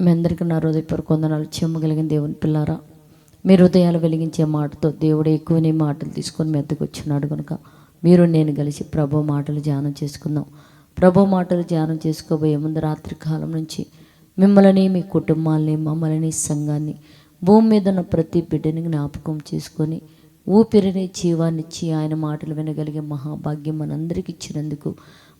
మీ అందరికీ నా హృదయపూర్వక వందనాలు. చెమ్మగలిగిన దేవుని పిల్లారా మీ హృదయాలు వెలిగించే మాటతో దేవుడు ఎక్కువనే మాటలు తీసుకొని మెద్దకు వచ్చినాడు కనుక మీరు నేను కలిసి ప్రభు మాటలు ధ్యానం చేసుకుందాం. ప్రభు మాటలు ధ్యానం చేసుకోబోయే ముందు రాత్రి కాలం నుంచి మిమ్మల్ని మీ కుటుంబాలని మమ్మల్ని సంఘాన్ని భూమి మీద ఉన్న ప్రతి బిడ్డని జ్ఞాపకం చేసుకొని ఊపిరిని జీవాన్నిచ్చి ఆయన మాటలు వినగలిగే మహాభాగ్యం మనందరికి ఇచ్చినందుకు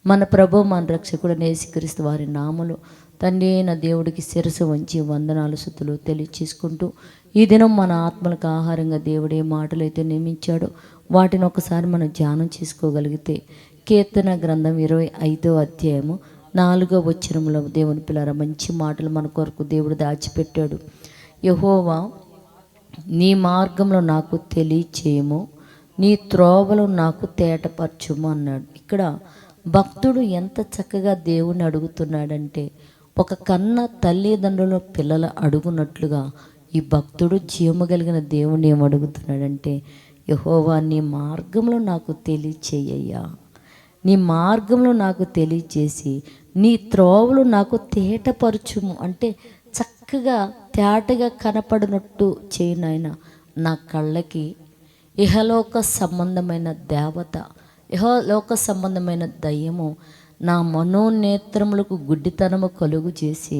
మన ప్రభు మన రక్షకుడు నేసికరిస్తూ వారి నామలు తండ్రి అయిన దేవుడికి శిరసు వంచి వందనాలు సుతులు తెలియచేసుకుంటూ ఈ దినం మన ఆత్మలకు ఆహారంగా దేవుడే మాటలు అయితే నియమించాడో. వాటిని ఒకసారి మనం ధ్యానం చేసుకోగలిగితే కీర్తన గ్రంథం ఇరవై ఐదో అధ్యాయము నాలుగో వచ్చినంలో దేవుని పిల్లర మంచి మాటలు మన కొరకు దేవుడు దాచిపెట్టాడు. యహోవా నీ మార్గంలో నాకు తెలియచేయము నీ త్రోవలు నాకు తేటపరచుము అన్నాడు. ఇక్కడ భక్తుడు ఎంత చక్కగా దేవుణ్ణి అడుగుతున్నాడంటే ఒక కన్న తల్లిదండ్రుల పిల్లలు అడుగునట్లుగా ఈ భక్తుడు జీవము కలిగిన దేవుణ్ణి ఏం అడుగుతున్నాడంటే యహోవా నీ మార్గంలో నాకు తెలియచేయ్యా నీ మార్గంలో నాకు తెలియచేసి నీ త్రోవలు నాకు తేటపరచుము. అంటే చక్కగా తేటగా కనపడినట్టు చేయినాయన నా కళ్ళకి ఇహలోక సంబంధమైన దేవత ఇహలోక సంబంధమైన దయ్యము నా మనోనేత్రములకు గుడ్డితనము కలుగు చేసి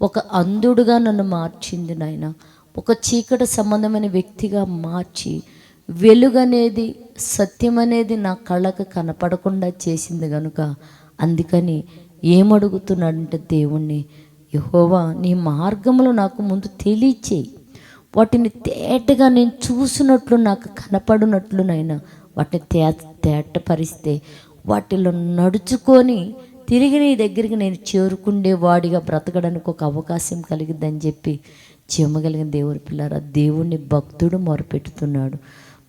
ఒక అంధుడుగా నన్ను మార్చింది నాయన. ఒక చీకటి సంబంధమైన వ్యక్తిగా మార్చి వెలుగనేది సత్యం అనేది నా కళ్ళకు కనపడకుండా చేసింది కనుక అందుకని ఏమడుగుతున్నాడంటే దేవుణ్ణి యహోవా నీ మార్గములు నాకు ముందు తెలియచేయి. వాటిని తేటగా నేను చూసినట్లు నాకు కనపడినట్లునైనా వాటిని తే తేటపరిస్తే వాటిలో నడుచుకొని తిరిగి నీ దగ్గరికి నేను చేరుకుండేవాడిగా బ్రతకడానికి ఒక అవకాశం కలిగిద్దని చెప్పి చెమ్మగలిగిన దేవుని పిల్లారా దేవుణ్ణి భక్తుడు మొరపెట్టుతున్నాడు.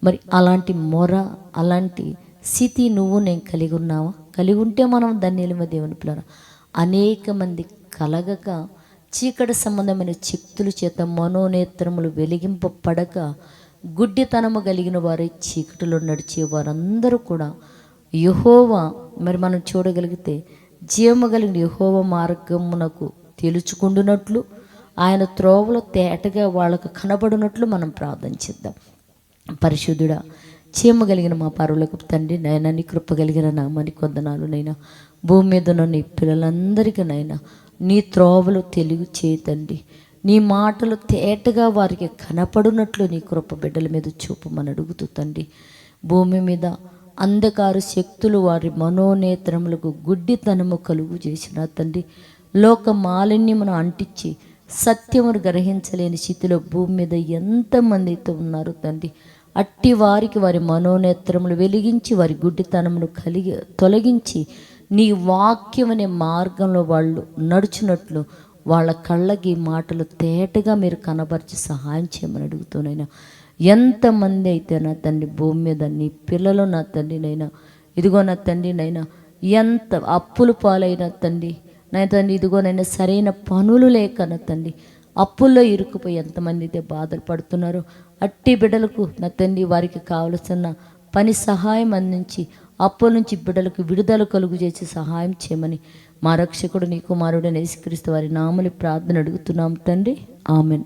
మరి అలాంటి మొర అలాంటి స్థితి నువ్వు నేను కలిగి ఉన్నావా? కలిగి ఉంటే మనం ధన్యులమ దేవుని పిల్లరా. అనేక మంది కలగక చీకటి సంబంధమైన శక్తుల చేత మనోనేత్రములు వెలిగింపబడక గుడ్డితనము కలిగిన వారే చీకటిలో నడిచే వారందరూ కూడా యహోవా మరి మనం చూడగలిగితే జీవము కలిగిన యహోవ మార్గమునకు తెలుచుకుంటున్నట్లు ఆయన త్రోవలో తేటగా వాళ్ళకు కనబడినట్లు మనం ప్రార్థన చేద్దాం. పరిశుద్ధుడా చీమ కలిగిన మా పరువులకు తండ్రి నైనా నీ కృప కలిగిన నామని కొందనాలు నైనా భూమి మీద ఉన్న నీ పిల్లలందరికీ నైనా నీ త్రోవలు తెలుగు చేతండి నీ మాటలు తేటగా వారికి కనపడినట్లు నీ కృప బిడ్డల మీద చూపమని అడుగుతూ తండ్రి. భూమి మీద అంధకార శక్తులు వారి మనోనేత్రములకు గుడ్డితనము కలుగు చేసిన తండ్రి లోక మాలిన్యమును అంటించి సత్యమును గ్రహించలేని స్థితిలో భూమి మీద ఎంతమంది అయితే ఉన్నారు తండ్రి అట్టి వారికి వారి మనోనేత్రములు వెలిగించి వారి గుడ్డితనమును కలిగి తొలగించి నీ వాక్యం అనే మార్గంలో వాళ్ళు నడుచున్నట్లు వాళ్ళ కళ్ళకి మాటలు తేటగా మీరు కనబరిచి సహాయం చేయమని అడుగుతూనైనా ఎంతమంది అయితే నా తండ్రి భూమి మీద నీ పిల్లలు నా తండ్రినైనా ఇదిగో నా తండ్రినైనా ఎంత అప్పులు పాలైన తండ్రి నా తండ్రి ఇదిగోనైనా సరైన పనులు లేక నా తండ్రి అప్పుల్లో ఇరుక్కుపోయి ఎంతమంది అయితే బాధలు పడుతున్నారో అట్టి బిడ్డలకు నా తండ్రి వారికి కావలసిన పని సహాయం అందించి అప్పుల నుంచి బిడ్డలకు విడుదల కలుగు చేసి సహాయం చేయమని మా రక్షకుడు నీ కుమారుడు నేసుక్రీస్తు వారి నామని ప్రార్థన అడుగుతున్నాం తండ్రి. ఆమెను.